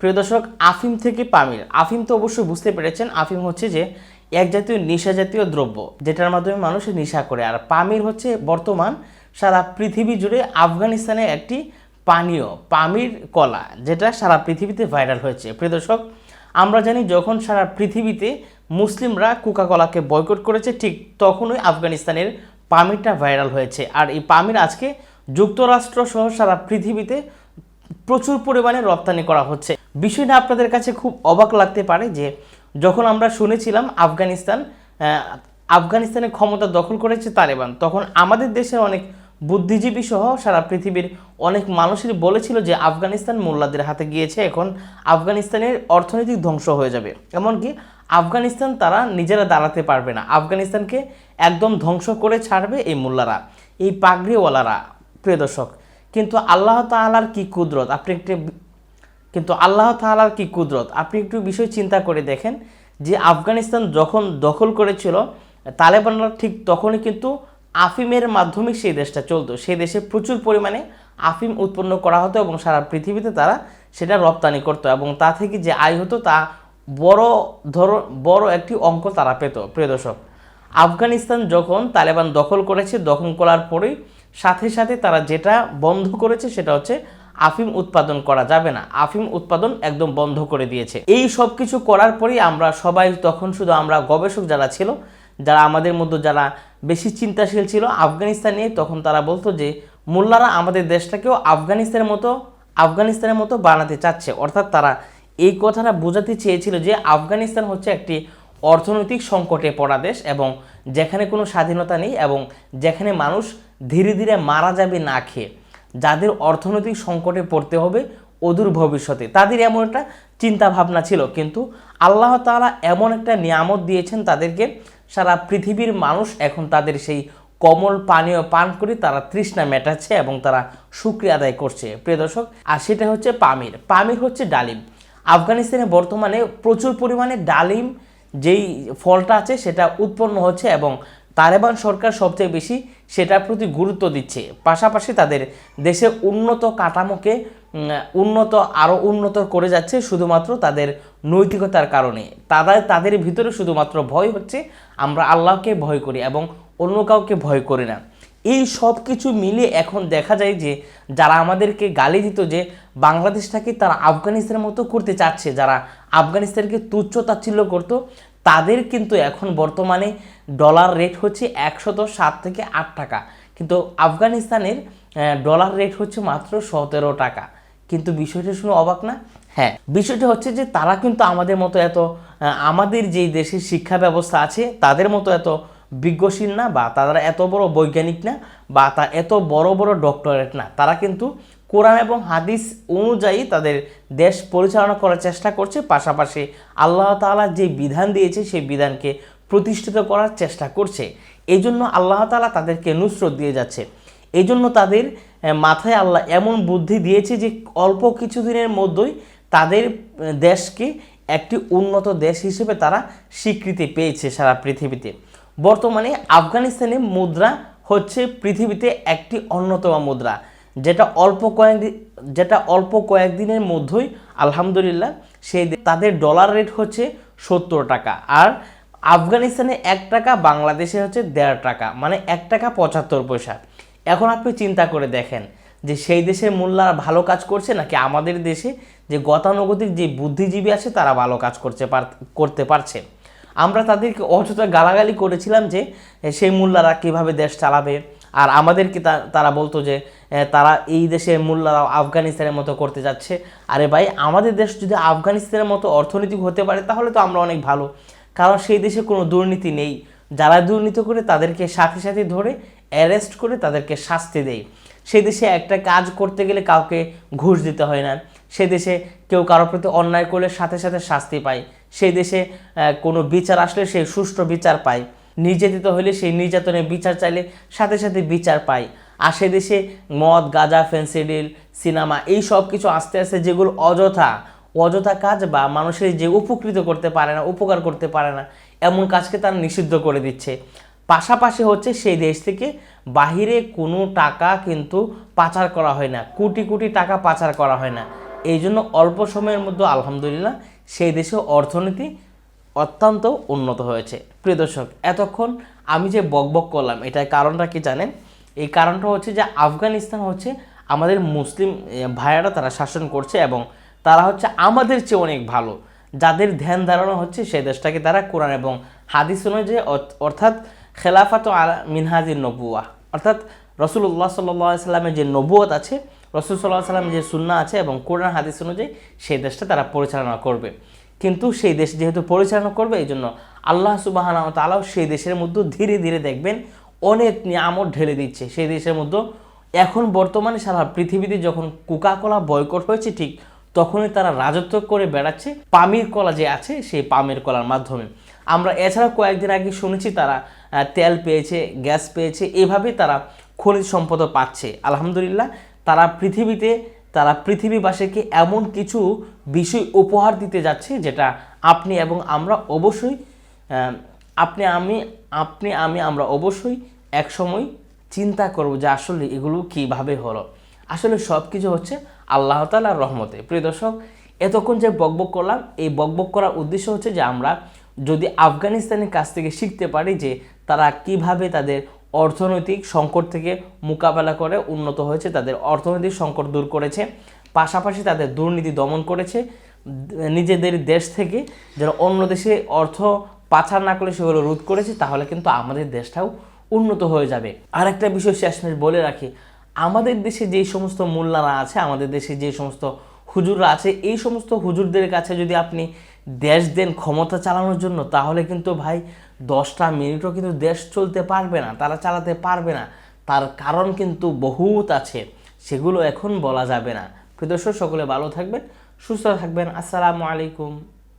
প্রিয় দর্শক, আফিম থেকে পামির। আফিম তো অবশ্যই বুঝতে পেরেছেন, আফিম হচ্ছে যে এক জাতীয়, নেশা জাতীয় দ্রব্য, যেটার মাধ্যমে মানুষ নেশা করে। আর পামির হচ্ছে বর্তমান সারা পৃথিবী জুড়ে আফগানিস্তানের একটি পানীয়, পামির কলা, যেটা সারা পৃথিবীতে ভাইরাল হয়েছে। প্রিয় দর্শক, আমরা জানি যখন সারা পৃথিবীতে মুসলিমরা কোকা কলাকে বয়কট করেছে, ঠিক তখনই আফগানিস্তানের পামিরটা ভাইরাল হয়েছে। আর এই পামির আজকে যুক্তরাষ্ট্র সহ সারা পৃথিবীতে প্রচুর পরিমাণে রপ্তানি করা হচ্ছে। বিষয়টা আপনাদের কাছে খুব অবাক লাগতে পারে যে যখন আমরা শুনেছিলাম আফগানিস্তান আহ, আফগানিস্তানে ক্ষমতা দখল করেছে তালেবান তখন আমাদের দেশের অনেক বুদ্ধিজীবী সহ সারা পৃথিবীর অনেক মানুষেরই বলেছিল যে আফগানিস্তান মোল্লাদের হাতে গিয়েছে এখন আফগানিস্তানের অর্থনৈতিক ধ্বংস হয়ে যাবে। এমনকি আফগানিস্তান তারা নিজেরা দাঁড়াতে পারবে না। আফগানিস্তানকে একদম ধ্বংস করে ছাড়বে এই মোল্লারা এই পাগড়িওয়ালারা প্রিয় দর্শক। কিন্তু আল্লাহ তাআলার কি কুদরত? আপনি একটু কিন্তু আল্লাহ তাআলার কি কুদরত? আপনি একটু বিষয় চিন্তা করে দেখেন যে আফগানিস্তান যখন দখল করেছিল, তালেবানরা ঠিক তখনই কিন্তু আফিমের মাধ্যমে সেই দেশটা চলতো। সেই দেশে প্রচুর পরিমাণে আফিম উৎপন্ন করা হতো এবং সারা পৃথিবীতে তারা সেটা রপ্তানি করতো এবং তা থেকে যে আয় হতো, তা বড় ধর, বড় একটি অঙ্ক তারা পেত, প্রিয় দর্শক। আফগানিস্তান যখন তালেবান দখল করেছে, দখল করার পরেই সাথে সাথে তারা যেটা বন্ধ করেছে সেটা হচ্ছে আফিম উৎপাদন করা যাবে না। আফিম উৎপাদন একদম বন্ধ করে দিয়েছে। এই সব কিছু করার পরেই আমরা সবাই তখন শুধু আমরা গবেষক যারা ছিল, যারা আমাদের মধ্যে যারা বেশি চিন্তাশীল ছিল, আফগানিস্তান নিয়ে তখন তারা বলতো যে, মোল্লারা আমাদের দেশটাকেও আফগানিস্তানের মতো আফগানিস্তানের মতো বানাতে চাচ্ছে। অর্থাৎ তারা এই কথাটা বোঝাতে চেয়েছিল যে, আফগানিস্তান হচ্ছে একটি অর্থনৈতিক সংকটে পড়া দেশ এবং যেখানে কোনো স্বাধীনতা নেই এবং যেখানে মানুষ ধীরে ধীরে মারা যাবে না খেয়ে। যাদের অর্থনৈতিক সংকটে পড়তে হবে অদূর ভবিষ্যতে। তাদের এমন একটা চিন্তা ভাবনা ছিল, কিন্তু আল্লাহ তাআলা এমন একটা নিয়ামত দিয়েছেন তাদেরকে। সারা পৃথিবীর মানুষ এখন তাদের সেই কমল পানীয় পান করে তারা তৃষ্ণা মেটাচ্ছে এবং তারা শুক্রিয়া আদায় করছে। প্রিয় দর্শক, আর সেটা হচ্ছে পামির। পামির হচ্ছে ডালিম। আফগানিস্তানে বর্তমানে প্রচুর পরিমাণে ডালিম যেই ফলটা আছে সেটা উৎপন্ন হচ্ছে এবং তালেবান সরকার সবচেয়ে বেশি সেটার প্রতি গুরুত্ব দিচ্ছে। পাশাপাশি তাদের দেশে উন্নত কাঠামোকে উন্নত আরও উন্নত করে যাচ্ছে শুধুমাত্র তাদের নৈতিকতার কারণে। তাদের তাদের ভিতরে শুধুমাত্র ভয় হচ্ছে, আমরা আল্লাহকে ভয় করি এবং অন্য কাউকে ভয় করি না। এই সব কিছু মিলে এখন দেখা যায় যে, যারা আমাদেরকে গালি দিত যে, বাংলাদেশটাকে তারা আফগানিস্তানের মতো করতে চাচ্ছে, যারা আফগানিস্তানকে তুচ্ছ তাচ্ছিল্য করতো তাদের কিন্তু এখন বর্তমানে ডলার রেট হচ্ছে একশত সাত থেকে আট টাকা। কিন্তু আফগানিস্তানের ডলার রেট হচ্ছে মাত্র সতেরো টাকা। কিন্তু বিষয়টা শুনে অবাক না? হ্যাঁ বিষয়টা হচ্ছে যে তারা কিন্তু আমাদের মতো এত আমাদের যেই দেশের শিক্ষা ব্যবস্থা আছে, তাদের মতো এত বিজ্ঞশীল না বা তারা এত বড় বৈজ্ঞানিক না বা তা এত বড় বড় ডক্টরেট না। তারা কিন্তু কোরআন এবং হাদিস অনুযায়ী তাদের দেশ পরিচালনা করার চেষ্টা করছে। পাশাপাশি আল্লাহ তাআলা যে বিধান দিয়েছে, সেই বিধানকে প্রতিষ্ঠিত করার চেষ্টা করছে। এই জন্য আল্লাহ তাআলা তাদেরকে নুসরত দিয়ে যাচ্ছে। এই জন্য তাদের মাথায় আল্লাহ এমন বুদ্ধি দিয়েছে যে, অল্প কিছুদিনের মধ্যেই তাদের দেশকে একটি উন্নত দেশ হিসেবে তারা স্বীকৃতি পেয়েছে সারা পৃথিবীতে। বর্তমানে আফগানিস্তানে মুদ্রা হচ্ছে পৃথিবীতে একটি অন্যতম মুদ্রা। যেটা অল্প কয়েকদিন যেটা অল্প কয়েকদিনের মধ্যেই, আলহামদুলিল্লাহ, সেই তাদের ডলার রেট হচ্ছে সত্তর টাকা। আর আফগানিস্তানে এক টাকা, বাংলাদেশে হচ্ছে দেড় টাকা মানে এক টাকা পঁচাত্তর পয়সা। এখন আপনি চিন্তা করে দেখেন যে সেই দেশের মোল্লারা ভালো কাজ করছে নাকি আমাদের দেশে যে গতানুগতিক যে বুদ্ধিজীবী আছে, তারা ভালো কাজ করছে করতে পারছে? আমরা তাদেরকে অযথা গালাগালি করেছিলাম যে সেই মোল্লারা কীভাবে দেশ চালাবে? আর আমাদেরকে তারা বলতো যে তারা এই দেশের মোল্লারা আফগানিস্তানের মতো করতে যাচ্ছে। আরে ভাই, আমাদের দেশ যদি আফগানিস্তানের মতো অর্থনৈতিক হতে পারে, তাহলে তো আমরা অনেক ভালো। কারণ সেই দেশে কোনো দুর্নীতি নেই। যারা দুর্নীতি করে, তাদেরকে সাথে সাথে ধরে অ্যারেস্ট করে তাদেরকে শাস্তি দেয়। সেই দেশে একটা কাজ করতে গেলে কাউকে ঘুষ দিতে হয় না। সে দেশে কেউ কারোর প্রতি অন্যায় করলে সাথে সাথে শাস্তি পায়। সেই দেশে কোনো বিচার আসলে সে সুষ্ঠু বিচার পায়। নির্যাতিত হলে সেই নির্যাতনের বিচার চাইলে সাথে সাথে বিচার পায়। আর সে দেশে মদ, গাঁজা, ফেন্সিডিল, সিনেমা এই সব কিছু আস্তে আস্তে যেগুলো অযথা অযথা কাজ বা মানুষের যে উপকৃত করতে পারে না, উপকার করতে পারে না, এমন কাজকে তারা নিষিদ্ধ করে দিচ্ছে। পাশাপাশি হচ্ছে সেই দেশ থেকে বাহিরে কোনো টাকা কিন্তু পাচার করা হয় না, কোটি কোটি টাকা পাচার করা হয় না। এই জন্য অল্প সময়ের মধ্যে আলহামদুলিল্লাহ সেই দেশে অর্থনীতি অত্যন্ত উন্নত হয়েছে। প্রিয় দর্শক, এতক্ষণ আমি যে বকবক করলাম, এটার কারণটা কি জানেন? এই কারণটা হচ্ছে যে আফগানিস্তান হচ্ছে আমাদের মুসলিম ভাইয়েরা তারা শাসন করছে এবং তারা হচ্ছে আমাদের চেয়ে অনেক ভালো। যাদের ধ্যান ধারণা হচ্ছে সেই দেশটাকে তারা কোরআন এবং হাদিস অনুযায়ী অর্থ- অর্থাৎ খেলাফাত আলা মিনহাজির নবুয়া। অর্থাৎ রসুল্লাহ সাল্লাহ সাল্লামের যে নবুয়ত আছে, রসুল সাল্লাহ সাল্লামের যে সুন্না আছে এবং কোরআন হাদিস অনুযায়ী সেই দেশটা তারা পরিচালনা করবে। কিন্তু সেই দেশ যেহেতু পরিচালনা করবে, এই জন্য আল্লাহ সুবাহানা তালাও সেই দেশের মধ্যে ধীরে ধীরে দেখবেন অনেক নিয়ামত ঢেলে দিচ্ছে। সেই দেশের মধ্যে এখন বর্তমানে সারা পৃথিবীতে যখন কোকাকোলা বয়কট হয়েছে ঠিক তখনই তারা রাজত্ব করে বেড়াচ্ছে। পামির কলা যে আছে, সেই পামের কলার মাধ্যমে। আমরা এছাড়া কয়েকদিন আগে শুনেছি তারা তেল পেয়েছে, গ্যাস পেয়েছে এভাবে তারা খনিজ সম্পদও পাচ্ছে। আলহামদুলিল্লাহ, তারা পৃথিবীতে তারা পৃথিবীবাসীকে এমন কিছু বিষয় উপহার দিতে যাচ্ছে যেটা আপনি এবং আমরা অবশ্যই আপনি আমি আপনি আমি, আমরা অবশ্যই একসময় চিন্তা করব যে আসলে এগুলো কীভাবে হলো। আসলে সব কিছু হচ্ছে আল্লাহ তালার রহমতে। প্রিয় দর্শক, এতক্ষণ যে বকবক করলাম, এই বকবক করার উদ্দেশ্য হচ্ছে যে আমরা যদি আফগানিস্তানের কাছ থেকে শিখতে পারি যে তারা কীভাবে তাদের অর্থনৈতিক সংকট থেকে মোকাবেলা করে উন্নত হয়েছে, তাদের অর্থনৈতিক সংকট দূর করেছে, পাশাপাশি তাদের দুর্নীতি দমন করেছে, নিজেদের দেশ থেকে যারা অন্য দেশে অর্থ পাচার না করে সেগুলো রোধ করেছে, তাহলে কিন্তু আমাদের দেশটাও উন্নত হয়ে যাবে। আরেকটা বিষয় শেষমেশ বলে রাখি, আমাদের দেশে যেই সমস্ত মোল্লারা আছে, আমাদের দেশে যে সমস্ত হুজুররা আছে, এই সমস্ত হুজুরদের কাছে যদি আপনি দেশ দেন ক্ষমতা চালানোর জন্য, তাহলে কিন্তু ভাই দশটা মিনিটও কিন্তু দেশ চলতে পারবে না, তারা চালাতে পারবে না। তার কারণ কিন্তু বহুত আছে, সেগুলো এখন বলা যাবে না। প্রিয় সকলে ভালো থাকবেন, সুস্থ থাকবেন। আসসালামু আলাইকুম।